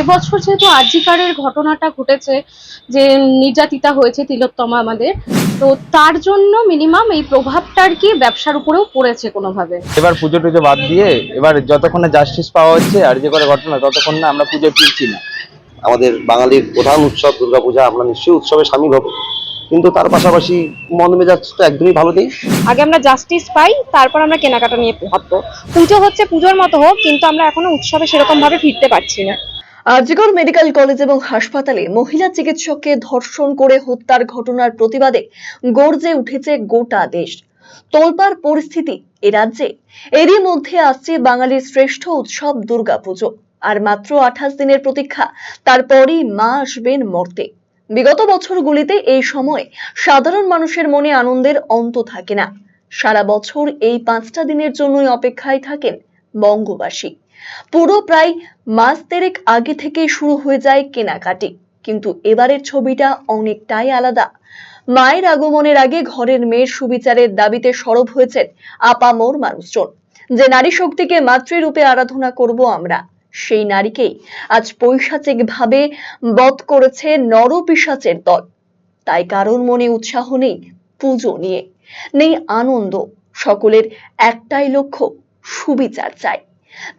এবছর যেহেতু আজিকারের ঘটনাটা ঘটেছে যে নির্যাতিতা হয়েছে তিলোত্তমা আমাদের তো তার জন্য মিনিমাম এই প্রভাবটা আর কি ব্যবসার উপরেও পড়েছে কোনোভাবে। এবার পুজো টুজো বাদ দিয়ে এবার যতক্ষণ না জাস্টিস পাওয়া হচ্ছে আর যে করে ঘটনা ততক্ষণ না আমরা পুজো ফিরছি না। আমাদের বাঙালির প্রধান উৎসব দুর্গাপূজা আমরা নিশ্চয়ই উৎসবে সামিল হব। কিন্তু তার পাশাপাশি মন মেজাজ তো একদমই ভালো নেই। আগে আমরা জাস্টিস পাই তারপর আমরা কেনাকাটা নিয়ে ভাববো। পুজো হচ্ছে পুজোর মতো হোক কিন্তু আমরা এখনও উৎসবে সেরকম ভাবে ফিরতে পারছি না। আরজিকর মেডিকেল কলেজ এবং হাসপাতালে মহিলা চিকিৎসককে ধর্ষণ করে হত্যার ঘটনার প্রতিবাদে গর্জে উঠেছে গোটা দেশ। তোলপাড় পরিস্থিতি এ রাজ্যে। এরই মধ্যে আসছে বাঙালির শ্রেষ্ঠ উৎসব দুর্গাপুজো। আর মাত্র আঠাশ দিনের প্রতীক্ষা, তারপরই মা আসবেন মর্তে। বিগত বছরগুলিতে এই সময় সাধারণ মানুষের মনে আনন্দের অন্ত থাকে না। সারা বছর এই পাঁচটা দিনের জন্যই অপেক্ষায় থাকেন বঙ্গবাসী। পুরো প্রায় মাস তেরেক আগে থেকেই শুরু হয়ে যায় কেনাকাটি। কিন্তু এবারের ছবিটা অনেকটাই আলাদা। মায়ের আগমনের আগে ঘরের মেয়ের সুবিচারের দাবিতে সরব হয়েছেন আপামোর মানুষজন। যে নারী শক্তিকে মাতৃরূপে আরাধনা করব আমরা, সেই নারীকেই আজ পৈশাচিক ভাবে বধ করেছে নরপিশাচের দল। তাই কারোর মনে উৎসাহ নেই পুজো নিয়ে। নেই আনন্দ। সকলের একটাই লক্ষ্য, সুবিচার চাই।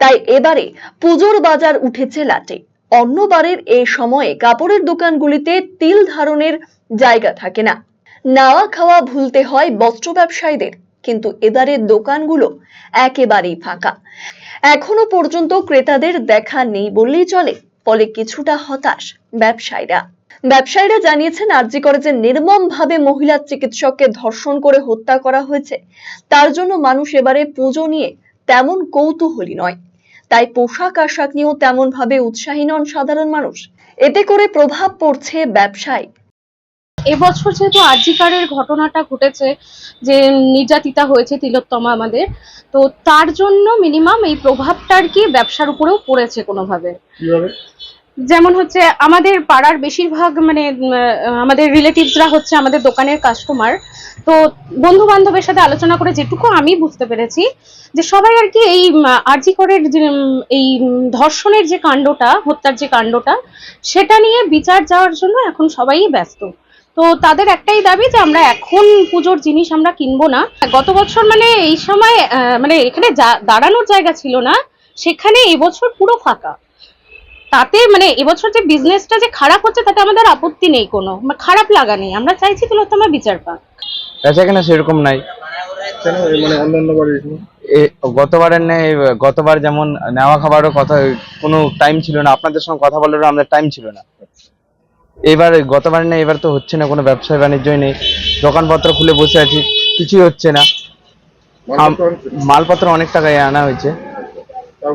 তাই এবারে পুজোর বাজার উঠেছে লাটে। অন্যবারের এই সময়ে কাপড়ের দোকানগুলিতে তিল ধারণের জায়গা থাকে না। নাওয়া খাওয়া ভুলতে হয় বস্ত্র ব্যবসায়ীদের, কিন্তু এবারের দোকানগুলো একেবারেই ফাঁকা। এখনও পর্যন্ত ক্রেতাদের দেখা নেই বললেই চলে, ফলে কিছুটা হতাশ ব্যবসায়ীরা। ব্যবসায়ীরা জানিয়েছেন, আরজি কলেজে নির্মম ভাবে মহিলা চিকিৎসককে ধর্ষণ করে হত্যা করা হয়েছে। তার জন্য মানুষ এবারে পুজো নিয়ে তেমন কৌতূহলী নয়। তাই পোশাক আশাক নিয়েও তেমন ভাবে উৎসাহী নন সাধারণ মানুষ। এতে করে প্রভাব পড়ছে ব্যবসায়। এবছর যেহেতু আজিকারের ঘটনাটা ঘটেছে যে নির্যাতিতা হয়েছে তিলোত্তমা আমাদের তো তার জন্য মিনিমাম এই প্রভাবটা আর কি ব্যবসার উপরেও পড়েছে কোনোভাবে। যেমন হচ্ছে আমাদের পাড়ার বেশিরভাগ মানে আমাদের রিলেটিভসরা হচ্ছে আমাদের দোকানের কাস্টমার। তো বন্ধু বান্ধবের সাথে আলোচনা করে যেটুকু আমি বুঝতে পেরেছি, যে সবাই আর কি এই আরজি করের এই ধর্ষণের যে কাণ্ডটা, হত্যার যে কাণ্ডটা, সেটা নিয়ে বিচার যাওয়ার জন্য এখন সবাই ব্যস্ত। তো তাদের একটাই দাবি যে আমরা এখন পুজোর জিনিস আমরা কিনবো না। গত বছর মানে এই সময় মানে এখানে দাঁড়ানোর জায়গা ছিল না, সেখানে এবছর পুরো ফাঁকা। তাতে মানে এবছর যে বিজনেসটা যে খারাপ হচ্ছে তাতে আমাদের আপত্তি নেই কোনো। বা খারাপ লাগা নেই। আমরা চাইছি তো তিলোত্তমা বিচার পাক। বেচা কেনা সেরকম নাই। মানে অন্যান্য বারের গতবারের নেই গতবার যেমন নেওয়া খাবারও কথা কোনো টাইম ছিল না। আপনাদের সঙ্গে কথা বলারও আমাদের টাইম ছিল না। এবার গতবার নেই এবার তো হচ্ছে না কোনো ব্যবসা বাণিজ্যই নেই। দোকানপত্র খুলে বসে আছি কিছুই হচ্ছে না। মালপত্র অনেক টাকায় আনা হয়েছে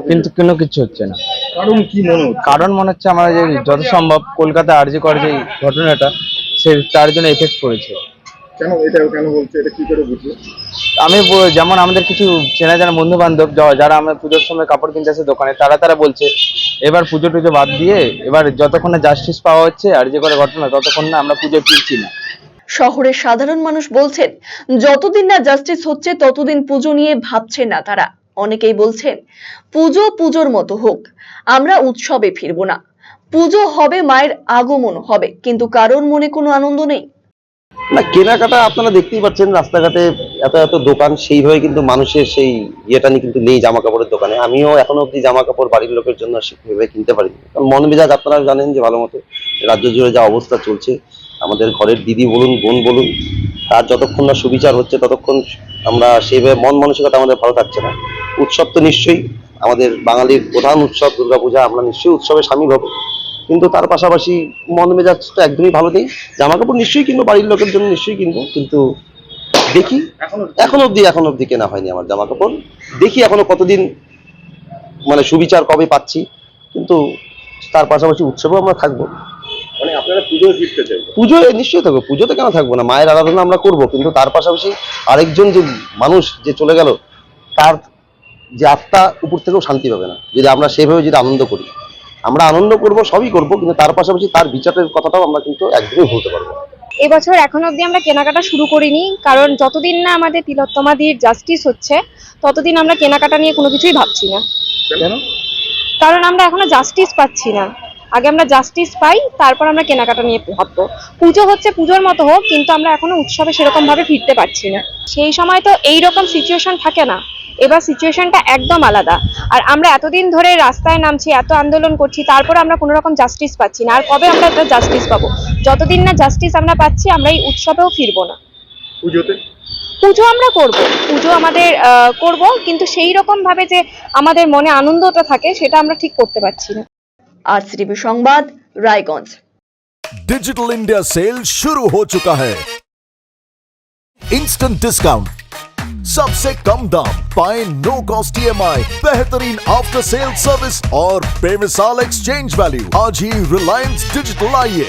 কিন্তু কোনো কিছু হচ্ছে না। কারণ কি মনে হচ্ছে? কারণ মনে হচ্ছে আমার যে যত সম্ভব কলকাতা আর্জি কর যে ঘটনাটা সে তার জন্য এফেক্ট পড়েছে। কেন এটা কেন বলছে? এটা কি করে বুঝবে আমি যেমন আমাদের কিছু চেনা জানা বন্ধু বান্ধব যারা আমরা পুজোর সময় কাপড় কিনতে আসে দোকানে তারা তারা বলছে এবার পুজো টুজো বাদ দিয়ে এবার যতক্ষণ না জাস্টিস পাওয়া হচ্ছে আর যে করে ঘটনা ততক্ষণ না আমরা পুজো ফিরছি না। শহরের সাধারণ মানুষ বলছেন যতদিন না জাস্টিস হচ্ছে ততদিন পুজো নিয়ে ভাবছে না তারা। অনেকেই বলছেন, পুজো পুজোর মতো হোক, আমরা উৎসবে ফিরবো না। পুজো হবে মায়ের আগমন হবে, কিন্তু কারোর মনে কোনো আনন্দ নেই? না, কেনাকাটা আপনারা দেখতেই পাচ্ছেন, রাস্তাঘাটে এত এত দোকান, সেইভাবে কিন্তু মানুষের সেই ইয়েটা নিয়ে কিন্তু নেই জামা কাপড়ের দোকানে। আমিও এখনও অব্দি জামা কাপড় বাড়ির লোকের জন্য সেভাবে কিনতে পারিনি। কারণ মন মেজাজ আপনারা জানেন যে ভালো মতো রাজ্য জুড়ে যা অবস্থা চলছে, আমাদের ঘরের দিদি বলুন, বোন বলুন, তার যতক্ষণ না সুবিচার হচ্ছে, ততক্ষণ আমরা সেইভাবে মন মানসিকতা আমাদের ভালো থাকছে না। উৎসব তো নিশ্চয়ই আমাদের বাঙালির প্রধান উৎসব দুর্গাপূজা আমরা নিশ্চয়ই উৎসবে সামিল হব। কিন্তু তার পাশাপাশি মন মেজাজ তো একদমই ভালো নেই। জামা কাপড় নিশ্চয়ই কিনবো বাড়ির লোকের জন্য নিশ্চয়ই কিনবো কিন্তু দেখি। এখনও অবধি। এখন অবধি কেনা হয়নি আমার জামা কাপড়। দেখি এখনও কতদিন মানে সুবিচার কবে পাচ্ছি। কিন্তু তার পাশাপাশি উৎসবেও আমরা থাকব। মানে আপনারা পুজো ফিরতে চাই পুজোয় নিশ্চয়ই থাকব পুজোতে কেন থাকব না? মায়ের আরাধনা আমরা করব কিন্তু তার পাশাপাশি আরেকজন যে মানুষ যে চলে গেল তার যে আত্মা উপর থেকেও শান্তি পাবে না। যদি আমরা সেভাবে যদি আনন্দ করি আমরা আনন্দ করব সবই করব কিন্তু তার পাশাপাশি তার বিচারের কথাটাও আমরা কিন্তু একদমই ভুলতে পারব এবছর এখন অব্দি আমরা কেনাকাটা শুরু করিনি কারণ যতদিন না আমাদের তিলোত্তমাদির জাস্টিস হচ্ছে ততদিন আমরা কেনাকাটা নিয়ে কোনো কিছুই ভাবছি না। কেন? কারণ আমরা এখনও জাস্টিস পাচ্ছি না। আগে আমরা জাস্টিস পাই তারপর আমরা কেনাকাটা নিয়ে ভাববো। পুজো হচ্ছে পুজোর মতো হোক কিন্তু আমরা এখনও উৎসবে সেরকম ভাবে ফিরতে পারছি না। সেই সময় তো এই রকম সিচুয়েশন থাকে না। এবার সিচুয়েশনটা একদম আলাদা। আর আমরা এতদিন ধরে রাস্তায় নামছি এত আন্দোলন করছি তারপর আমরা কোনো রকম জাস্টিস পাচ্ছি না। আর কবে আমরা একটা জাস্টিস পাবো? যতদিন না জাস্টিস আমরা পাচ্ছি আমরা এই উৎসবেও ফিরবো না। পুজোতে? পুজো আমরা করব। পুজো আমাদের করব কিন্তু সেই রকম ভাবে যে আমাদের মনে আনন্দটা থাকে সেটা আমরা ঠিক করতে পারছি না। আর সিটিভি সংবাদ রায়গঞ্জ डिजिटल इंडिया सेल शुरू हो चुका है इंस्टेंट डिस्काउंट सबसे कम दाम पाए नो कॉस्ट ईएमआई बेहतरीन आफ्टर सेल सर्विस और बेमिसाल एक्सचेंज वैल्यू आज ही रिलायंस डिजिटल आइए